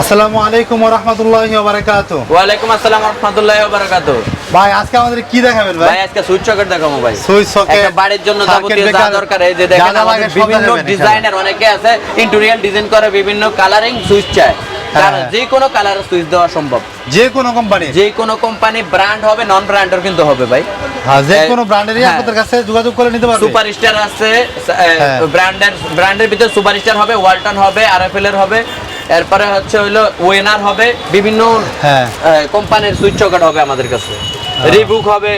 আসসালামু আলাইকুম ওয়া রাহমাতুল্লাহি ওয়া বারাকাতুহু ওয়ালাইকুম আসসালাম রহমতুল্লাহ বারাকাতু ভাই আজকে আমাদের কি দেখাবেন ভাই ভাই আজকে সুইচ সকেট দেখাবো ভাই সুইচ সকেট একটা বাড়ির জন্য যাবতীয় যা দরকার এই যে দেখেন আমাদের বিভিন্ন। ডিজাইনের অনেকে আছে ইন্টেরিয়াল ডিজাইন করে বিভিন্ন কালারিং সুইচ চায় হ্যাঁ। যে কোনো কালারের সুইচ দেওয়া সম্ভব যে কোনো কোম্পানি যে কোনো কোম্পানি ব্র্যান্ড হবে নন ব্র্যান্ডের কিন্তু হবে ভাই হ্যাঁ যে হ্যাঁ। কোনো ব্র্যান্ডেরই হ্যাঁ। আপনাদের কাছে যোগাযোগ করে নিতে পারবে সুপার স্টার আছে হ্যাঁ। ব্র্যান্ডের ব্র্যান্ডের ভিতরে সুপার স্টার হবে ওয়ালটন হবে আরএফএল এর হবে এরপরে হচ্ছে হইল ওয়েনার হবে বিভিন্ন হ্যাঁ। কোম্পানির সুইচ সকেট হবে আমাদের কাছে। রিবুক হবে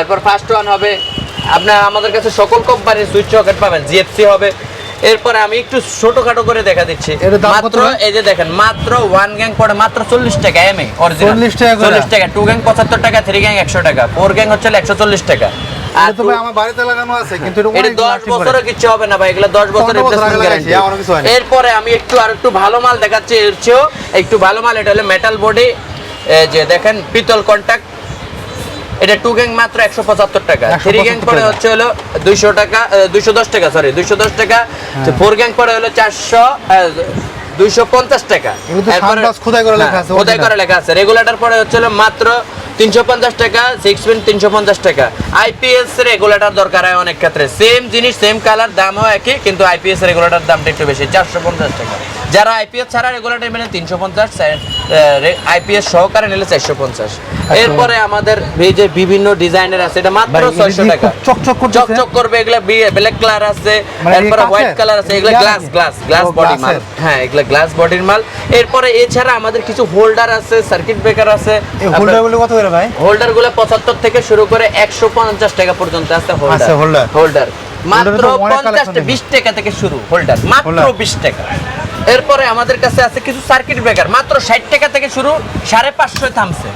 এরপর ফার্স্ট ওয়ান হবে। আপনার আমাদের কাছে সকল কোম্পানির সুইচ সকেট পাবেন জিএফসি হবে। এরপরে আমি একটু ছোটখাটো করে দেখা দিচ্ছি। মাত্র এই যে দেখেন মাত্র ওয়ান গ্যাং পড়ে মাত্র চল্লিশ টাকা এম এ 40 টাকা চল্লিশ টাকা টু গ্যাং পঁচাত্তর টাকা থ্রি গ্যাং একশো টাকা ফোর গ্যাং হচ্ছে একশো চল্লিশ টাকা। আর এটা তো ভাই আমার বাড়িতে লাগানো আছে কিন্তু এটা এটা অনেক দশ lasting করে। বছরও কিছু হবে না ভাই এগুলো দশ বছর পনেরো বছর আগে রিপ্লেসমেন্ট গ্যারান্টি এমনও কিছু না। এরপরে আমি একটু আর একটু ভালো মাল দেখাচ্ছি এর চেয়েও একটু ভালো মাল এটা হলো মেটাল বডি যে দেখেন পিতল কন্টাক্ট এটা টু গ্যাং মাত্র একশো পঁচাত্তর টাকা 175 থ্রি গ্যাং পরে হচ্ছে হলো দুইশো টাকা দুইশো দশ টাকা সরি দুইশো দশ টাকা। ফোর গ্যাং পরে হলো চারশো দুইশো পঞ্চাশ টাকা খোদাই করে লেখা আছে, হ্যাঁ। করে লেখা আছে রেগুলেটর পরে হচ্ছে হলো মাত্র তিনশো পঞ্চাশ টাকা সিক্স পিন তিনশো পঞ্চাশ টাকা। আইপিএস রেগুলেটর দরকার হয় অনেক ক্ষেত্রে। সেম জিনিস সেম কালার দামও একই কিন্তু আইপিএস রেগুলেটর দামটা একটু বেশি চারশো পঞ্চাশ টাকা। যারা আইপিএস ছাড়া রেগুলেটর মানে তিনশো পঞ্চাশ আইপিএস সহকারে নিলে চারশো পঞ্চাশ। এরপরে আমাদের এই যে বিভিন্ন ডিজাইনের আছে এটা মাত্র ছয়শো টাকা। চকচক করবে এগুলা ব্ল্যাক কালার আছে মানে এরপরে হোয়াইট কালার আছে এগুলা গ্লাস গ্লাস গ্লাস বডি মাল। হ্যাঁ এগুলা গ্লাস বডির মাল। এরপরে এছাড়া আমাদের কিছু হোল্ডার আছে সার্কিট ব্রেকার আছে। কত করে ভাই? হোল্ডারগুলো পঁচাত্তর থেকে শুরু করে একশো পঞ্চাশ টাকা পর্যন্ত আছে হোল্ডার। হোল্ডার। মাত্র পঞ্চাশ বিশ টাকা থেকে শুরু হোল্ডার। মাত্র। বিশ টাকা। এরপরে আমাদের কাছে আছে কিছু সার্কিট ব্রেকার মাত্র ষাট টাকা থেকে শুরু সাড়ে পাঁচশো থামছে।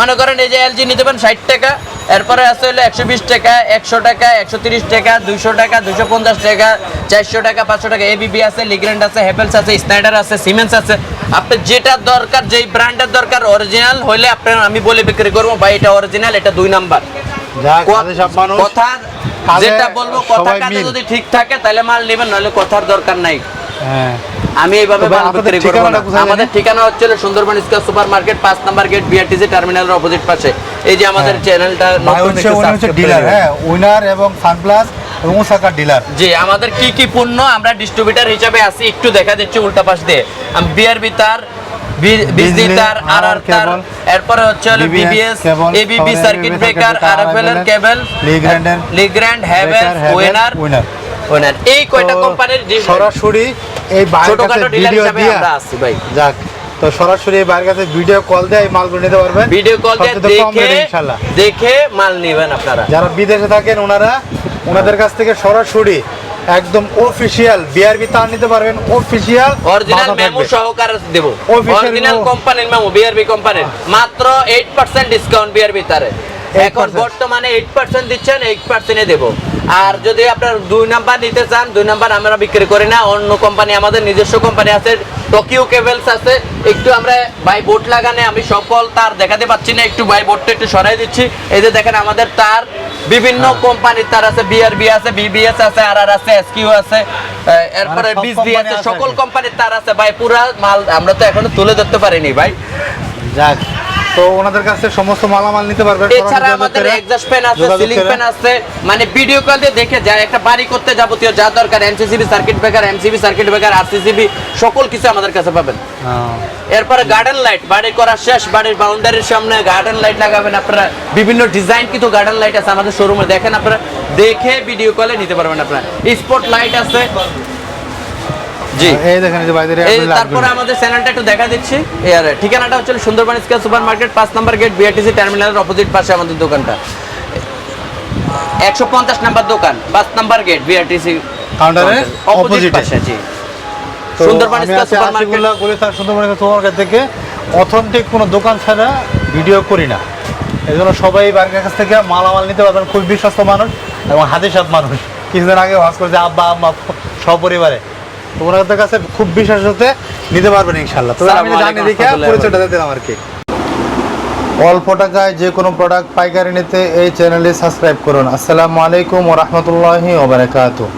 মনে করেন এই যে এলজি নিতে পারেন ষাট টাকা এরপরে আছে হলো একশো বিশ টাকা একশো টাকা একশো তিরিশ টাকা দুইশো টাকা দুইশো পঞ্চাশ টাকা চারশো টাকা পাঁচশো টাকা এবিবি আছে লিগ্রেন্ড আছে হেভেলস আছে স্নাইডার আছে সিমেন্স আছে। আপনার যেটা দরকার যেই ব্র্যান্ডের দরকার অরিজিনাল হইলে আপনার আমি বলে বিক্রি করব ভাই এটা অরিজিনাল এটা দুই নাম্বার। কথা যেটা বলব কথা কাজে যদি ঠিক থাকে তাহলে মাল নেবেন নাহলে কথার দরকার নাই। হ্যাঁ। আমি এইভাবে আমাদের ঠিকানা হচ্ছে সুন্দরবন স্কয়ার সুপার মার্কেট পাঁচ নাম্বার গেট বিআরটিসি টার্মিনালের অপোজিট পাশে। এই যে আমাদের হ্যাঁ। চ্যানেলটা ডিলার হ্যাঁ উইনার এবং সানপ্লাস এবং ওসাকার ডিলার জি আমাদের কি কি পণ্য আমরা ডিস্ট্রিবিউটার হিসেবে আছি একটু দেখা দিচ্ছি উল্টা পাশ দিয়ে। বিআরবি তার বিজলি বিজলি, আর আর তার এরপরে হচ্ছে হলো BBS ABB circuit breaker RFL এর কেবল লিগ্র্যান্ডের, লিগ্র্যান্ড হ্যাভেলস ওয়েনার ওয়েনার এই কয়টা কোম্পানির সরাসরি এই বাইরের কাছে ছোটখাটো ডিলার ভিডিও দিয়ে আমরা আছি ভাই। যাক। তো সরাসরি বাইরের কাছে ভিডিও কল দিয়ে এই মালগুলো নিতে পারবেন। ভিডিও কল দিয়ে দেখে রেটে দেখে মাল নেবেন আপনারা। যারা বিদেশে থাকেন ওনারা ওনাদের কাছ থেকে সরাসরি একদম অফিসিয়াল বিআরবি তার নিতে পারবেন। অফিসিয়াল অরিজিনাল মেমো সহকারে দেব। অরিজিনাল। কোম্পানির মেমো বিআরবি কোম্পানির মাত্র 8% ডিসকাউন্ট বিআরবি তারে এখন 8% বর্তমানে 8% দিচ্ছেন 8% এ দেব। আর যদি আপনার দুই নাম্বার নিতে চান দুই নাম্বার আমরা বিক্রি করি না অন্য কোম্পানি আমাদের নিজস্ব কোম্পানি আছে টোকিও কেবলস আছে। একটু আমরা বাই বোর্ড লাগানে আমি সকল তার দেখাতে পাচ্ছি না একটু বাই বোর্ডটা একটু সরাই দিচ্ছি। এই যে দেখেন আমাদের তার বিভিন্ন হ্যাঁ। কোম্পানির তার আছে বিআরবি আছে বিবিএস আছে আর আর আছে এসকিউ আছে এরপরে মানে সব আছে সকল কোম্পানির তার আছে ভাই পুরা মাল আমরা তো এখনও তুলে ধরতে পারিনি ভাই। যাক। তো ওনাদের কাছে সমস্ত মালামাল নিতে পারবেন এছাড়া আমাদের এক্সস্ট ফ্যান আছে সিলিং ফ্যান আছে। মানে ভিডিও কল দিয়ে দেখে যায় একটা বাড়ি করতে যাবতীয় যা দরকার MCCB circuit breaker MCB circuit breaker RCCB সকল কিছু আমাদের কাছে পাবেন। হ্যাঁ। এরপরে গার্ডেন লাইট বাড়ি করা শেষ বাড়ির বাউন্ডারির সামনে গার্ডেন লাইট লাগাবেন আপনারা। বিভিন্ন ডিজাইন কিন্তু গার্ডেন লাইট আছে আমাদের শোরুমে দেখেন আপনারা দেখে ভিডিও কলে নিতে পারবেন আপনারা। স্পট লাইট আছে। জি। এই দেখেন এই যে বাইরে এই তারপরে আমাদের চ্যানেলটা একটু দেখা দিচ্ছি। ঠিকানাটা হচ্ছে সুন্দরবন স্কয়ার সুপার মার্কেট পাঁচ নম্বর গেট বিআরটিসি টার্মিনালের অপোজিট পাশে আমাদের দোকানটা। একশো পঞ্চাশ নাম্বার দোকান পাঁচ নাম্বার গেট বিআরটিসি কাউন্টারের অপোজিট পাশে জি। Sundarban square market Sundarban super market থেকে। অথেন্টিক কোনো দোকান ছাড়া ভিডিও করি না। এই জন্য সবাই বাড়ির কাছ থেকে মালামাল নিতে পারবেন। খুব বিশ্বস্ত মানুষ এবং হাতে সাত মানুষ। কিছুদিন আগে ভাস করেছে আব্বা আম্মা সপরিবারে। তো ওনাদের কাছে খুব বিশ্বাস হতে নিতে পারবেন ইনশাল্লাহ তবে আমি জানি দেখি দেখে পরিচয়টা দিলাম আর কি। অল্প টাকায় যে কোনো প্রোডাক্ট পাইকারি নিতে এই চ্যানেলে সাবস্ক্রাইব করুন। আসসালামু আলাইকুম ও রহমতুল্লাহি ওবরাকাতুহ